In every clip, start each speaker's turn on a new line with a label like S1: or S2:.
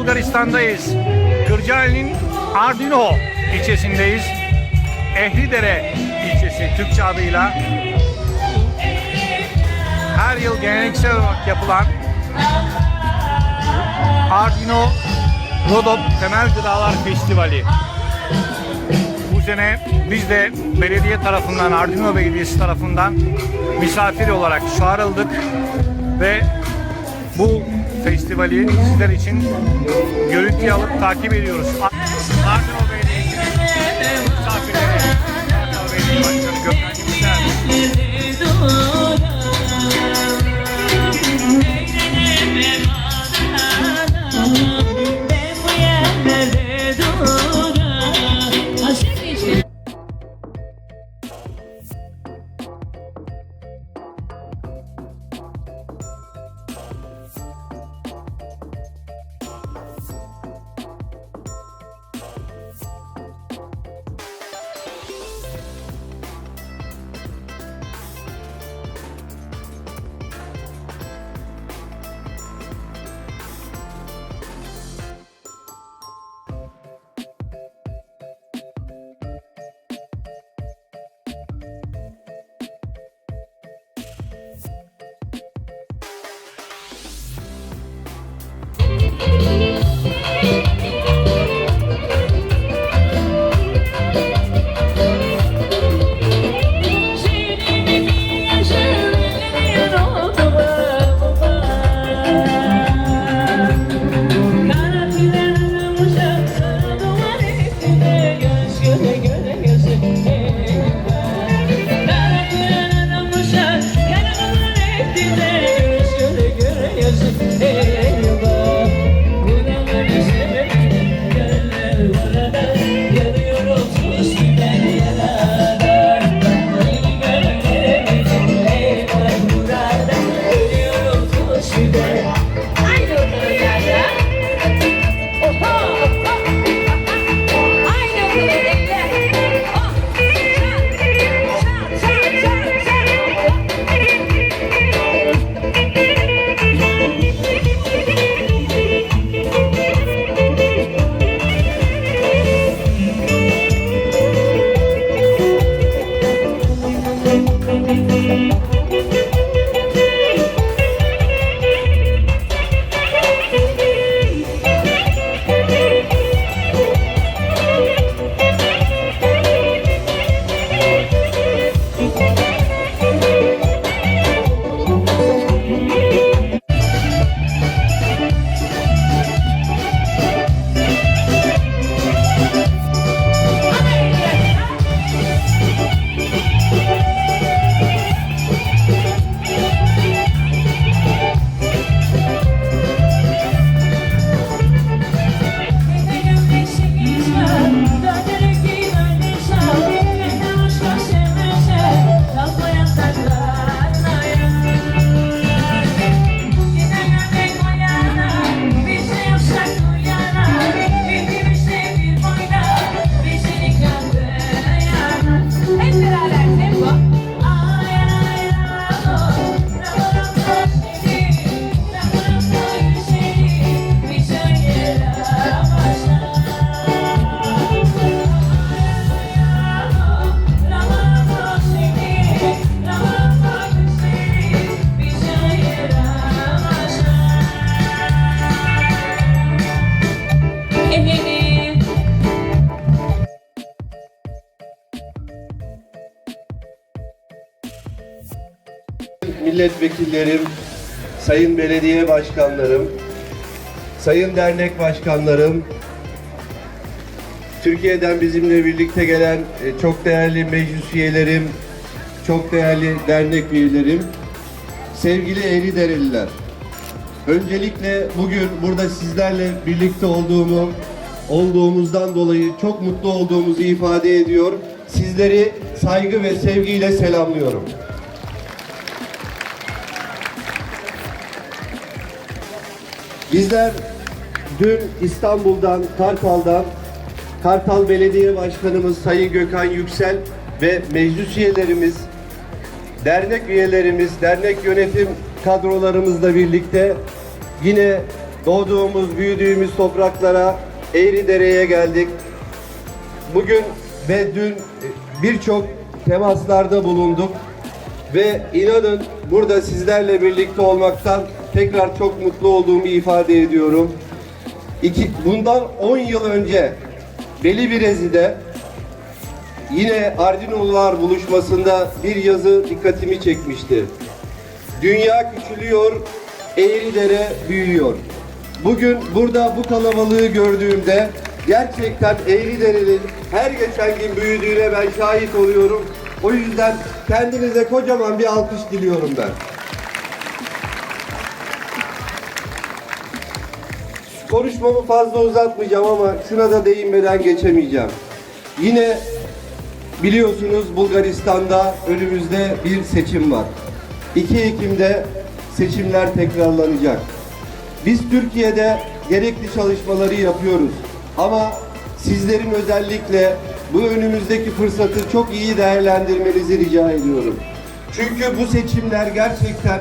S1: Bulgaristan'dayız. Kırcaali'nin Ardino ilçesindeyiz. Ehlidere ilçesi Türkçe adıyla. Her yıl geleneksel olarak yapılan Ardino Rodop Temel Gıdalar Festivali. Bu sene biz de belediye tarafından, Ardino Belediyesi tarafından misafir olarak çağrıldık ve bu festivali sizler için görüntü alıp takip ediyoruz. Ardino
S2: milletvekillerim, sayın belediye başkanlarım, sayın dernek başkanlarım, Türkiye'den bizimle birlikte gelen e, çok değerli meclis üyelerim, çok değerli dernek üyelerim, sevgili Eğridereliler. Öncelikle bugün burada sizlerle birlikte olduğumu, olduğumuzdan dolayı çok mutlu olduğumuzu ifade ediyor. Sizleri saygı ve sevgiyle selamlıyorum. Bizler dün İstanbul'dan, Kartal'dan Kartal Belediye Başkanımız Sayın Gökhan Yüksel ve meclis üyelerimiz, dernek üyelerimiz, dernek yönetim kadrolarımızla birlikte yine doğduğumuz, büyüdüğümüz topraklara, Eğridere'ye geldik. Bugün ve dün birçok temaslarda bulunduk ve inanın burada sizlerle birlikte olmaktan tekrar çok mutlu olduğumu ifade ediyorum. İki, bundan 10 yıl önce Beli Birezi'de yine Ardinolular buluşmasında bir yazı dikkatimi çekmişti. Dünya küçülüyor, Eğridere büyüyor. Bugün burada bu kalabalığı gördüğümde gerçekten Eğridere'nin her geçen gün büyüdüğüne ben şahit oluyorum. O yüzden kendinize kocaman bir alkış diliyorum ben. Konuşmamı fazla uzatmayacağım ama şuna da değinmeden geçemeyeceğim. Yine biliyorsunuz Bulgaristan'da önümüzde bir seçim var. 2 Ekim'de seçimler tekrarlanacak. Biz Türkiye'de gerekli çalışmaları yapıyoruz. Ama sizlerin özellikle bu önümüzdeki fırsatı çok iyi değerlendirmenizi rica ediyorum. Çünkü bu seçimler gerçekten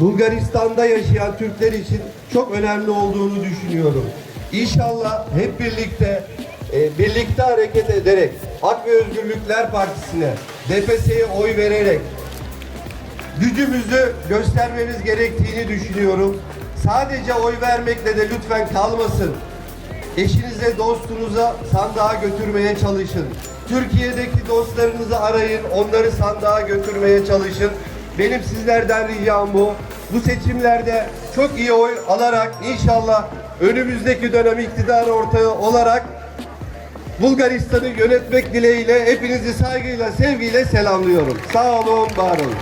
S2: Bulgaristan'da yaşayan Türkler için çok önemli olduğunu düşünüyorum. İnşallah hep birlikte e, birlikte hareket ederek Hak ve Özgürlükler Partisi'ne, DPS'ye oy vererek gücümüzü göstermemiz gerektiğini düşünüyorum. Sadece oy vermekle de lütfen kalmasın. Eşinize, dostunuza sandığa götürmeye çalışın. Türkiye'deki dostlarınızı arayın, onları sandığa götürmeye çalışın. Benim sizlerden ricam bu. Bu seçimlerde çok iyi oy alarak inşallah önümüzdeki dönem iktidar ortağı olarak Bulgaristan'ı yönetmek dileğiyle hepinizi saygıyla, sevgiyle selamlıyorum. Sağ olun, var olun.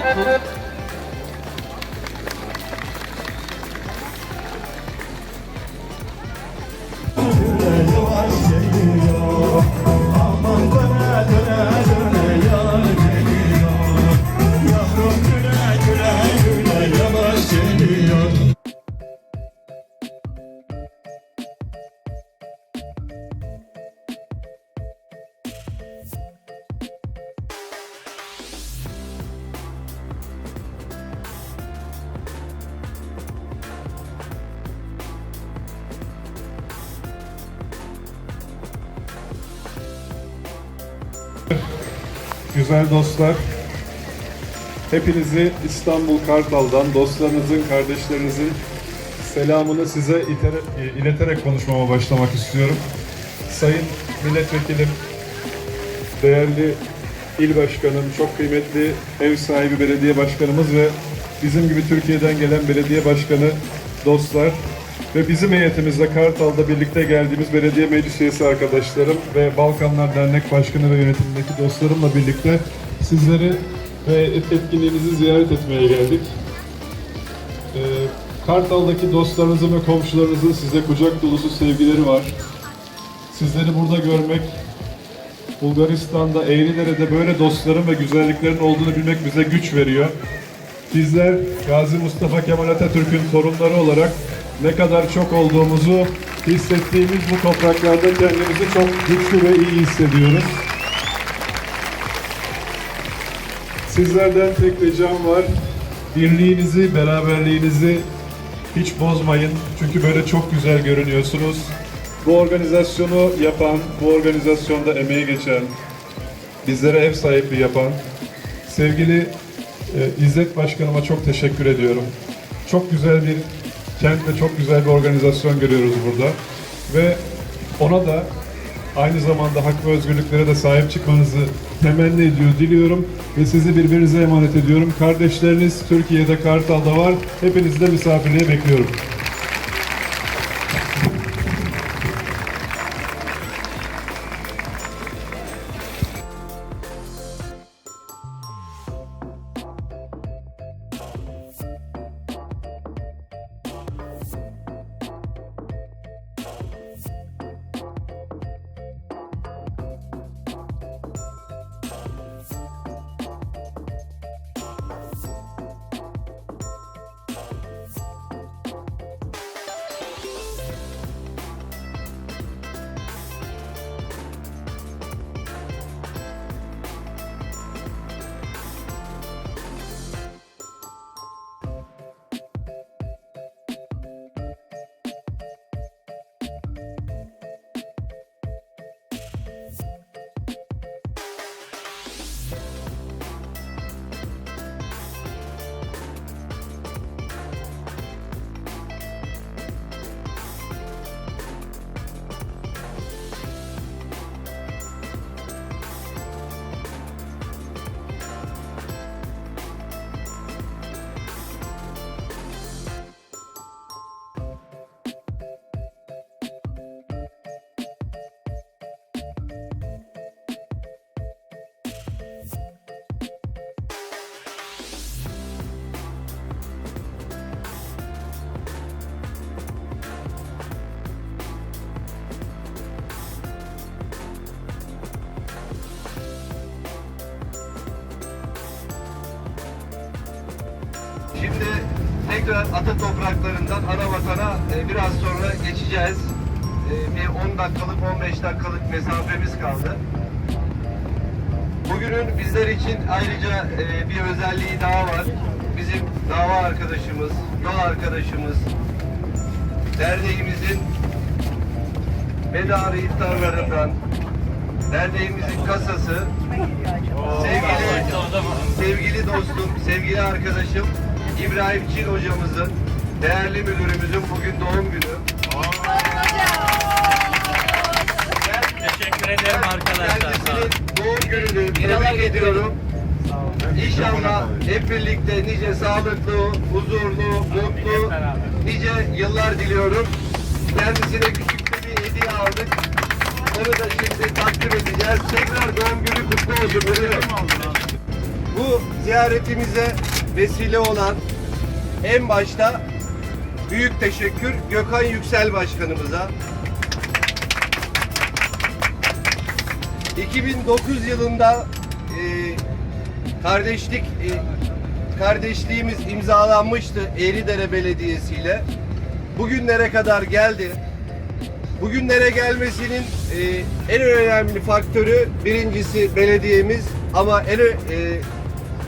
S3: thank you
S4: Güzel dostlar, hepinizi İstanbul Kartal'dan, dostlarınızın, kardeşlerinizin selamını size itere- ileterek konuşmama başlamak istiyorum. Sayın Milletvekilim, değerli il başkanım, çok kıymetli ev sahibi belediye başkanımız ve bizim gibi Türkiye'den gelen belediye başkanı dostlar ve bizim heyetimizle Kartal'da birlikte geldiğimiz belediye meclis üyesi arkadaşlarım ve Balkanlar Dernek Başkanı ve yönetimindeki dostlarımla birlikte sizleri ve etkinliğinizi ziyaret etmeye geldik. Ee, Kartal'daki dostlarınızın ve komşularınızın size kucak dolusu sevgileri var. Sizleri burada görmek, Bulgaristan'da, Eğridere'de böyle dostların ve güzelliklerin olduğunu bilmek bize güç veriyor. Bizler Gazi Mustafa Kemal Atatürk'ün torunları olarak ne kadar çok olduğumuzu hissettiğimiz bu topraklarda kendimizi çok güçlü ve iyi hissediyoruz. Sizlerden tek ricam var. Birliğinizi, beraberliğinizi hiç bozmayın. Çünkü böyle çok güzel görünüyorsunuz. Bu organizasyonu yapan, bu organizasyonda emeği geçen, bizlere ev sahipliği yapan sevgili e, İzzet Başkanıma çok teşekkür ediyorum. Çok güzel bir kent ve çok güzel bir organizasyon görüyoruz burada. Ve ona da aynı zamanda hak ve özgürlüklere de sahip çıkmanızı temenni ediyor, diliyorum ve sizi birbirinize emanet ediyorum. Kardeşleriniz Türkiye'de Kartal'da var. Hepinizi de misafirliğe bekliyorum.
S2: Tekrar ata topraklarından ana vatana e, biraz sonra geçeceğiz. E, bir 10 dakikalık 15 dakikalık mesafemiz kaldı. Bugünün bizler için ayrıca e, bir özelliği daha var. Bizim dava arkadaşımız, yol arkadaşımız, derneğimizin medarı iftarlarından, derneğimizin kasası, sevgili, sevgili dostum, sevgili arkadaşım İbrahim Çin hocamızın, değerli müdürümüzün bugün doğum günü.
S1: Teşekkür ederim arkadaşlar. Sağ olun.
S2: Kendisinin doğum gününü tebrik ediyorum. İnşallah hep birlikte nice sağlıklı, huzurlu, mutlu, nice yıllar diliyorum. Kendisine küçük de bir hediye aldık. Onu da şimdi takdim edeceğiz. Tekrar doğum günü kutlu olsun. Bu ziyaretimize vesile olan en başta büyük teşekkür Gökhan Yüksel Başkanımıza. 2009 yılında e, kardeşlik e, kardeşliğimiz imzalanmıştı Eğridere Belediyesi ile. Bugünlere kadar geldi. Bugünlere gelmesinin e, en önemli faktörü birincisi belediyemiz ama en e,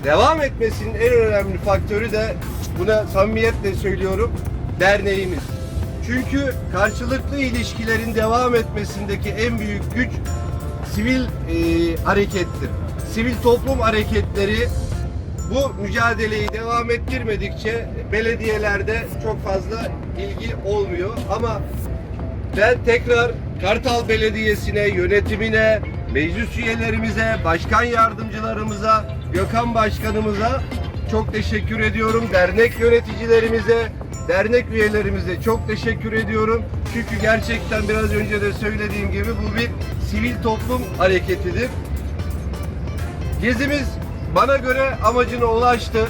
S2: devam etmesinin en önemli faktörü de buna samimiyetle söylüyorum derneğimiz. Çünkü karşılıklı ilişkilerin devam etmesindeki en büyük güç sivil e, harekettir. Sivil toplum hareketleri bu mücadeleyi devam ettirmedikçe belediyelerde çok fazla ilgi olmuyor. Ama ben tekrar Kartal Belediyesi'ne, yönetimine, meclis üyelerimize, başkan yardımcılarımıza, Gökhan Başkanımıza çok teşekkür ediyorum. Dernek yöneticilerimize, dernek üyelerimize çok teşekkür ediyorum. Çünkü gerçekten biraz önce de söylediğim gibi bu bir sivil toplum hareketidir. Gezimiz bana göre amacına ulaştı.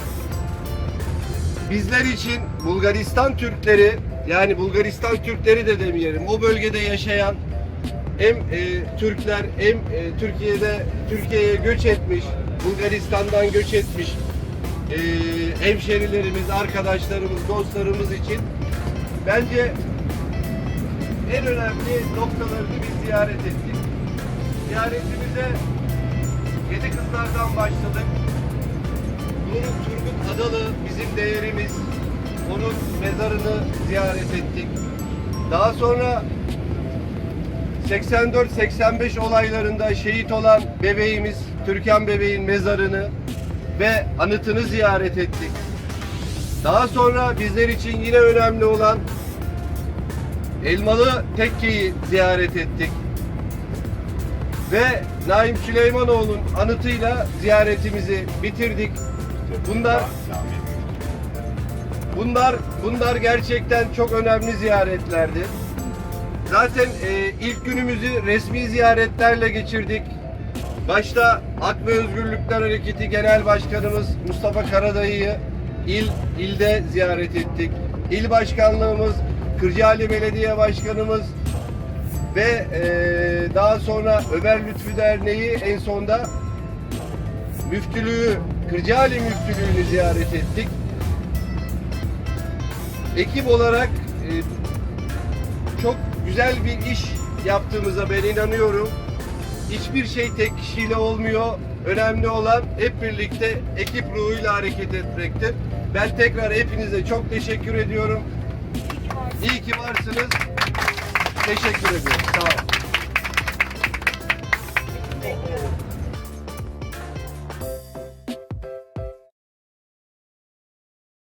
S2: Bizler için Bulgaristan Türkleri yani Bulgaristan Türkleri de demeyelim o bölgede yaşayan hem e, Türkler hem e, Türkiye'de Türkiye'ye göç etmiş Bulgaristan'dan göç etmiş e, hemşerilerimiz, arkadaşlarımız, dostlarımız için bence en önemli noktalarını biz ziyaret ettik. Ziyaretimize Yedi Kızlar'dan başladık. Bunun Turgut Adalı bizim değerimiz. Onun mezarını ziyaret ettik. Daha sonra 84-85 olaylarında şehit olan bebeğimiz Türkan bebeğin mezarını ve anıtını ziyaret ettik. Daha sonra bizler için yine önemli olan Elmalı Tekke'yi ziyaret ettik. Ve Naim Süleymanoğlu'nun anıtıyla ziyaretimizi bitirdik. Bunlar Bunlar bunlar gerçekten çok önemli ziyaretlerdi. Zaten e, ilk günümüzü resmi ziyaretlerle geçirdik. Başta Hak ve Özgürlükler Hareketi Genel Başkanımız Mustafa Karadayı'yı il ilde ziyaret ettik. İl Başkanlığımız, Kırcaali Belediye Başkanımız ve e, daha sonra Ömer Lütfü Derneği en sonda müftülüğü, Kırcaali müftülüğünü ziyaret ettik. Ekip olarak e, çok güzel bir iş yaptığımıza ben inanıyorum. Hiçbir şey tek kişiyle olmuyor. Önemli olan hep birlikte ekip ruhuyla hareket etmektir. Ben tekrar hepinize çok teşekkür ediyorum. İyi ki varsınız. Teşekkür ediyorum. Sağ olun.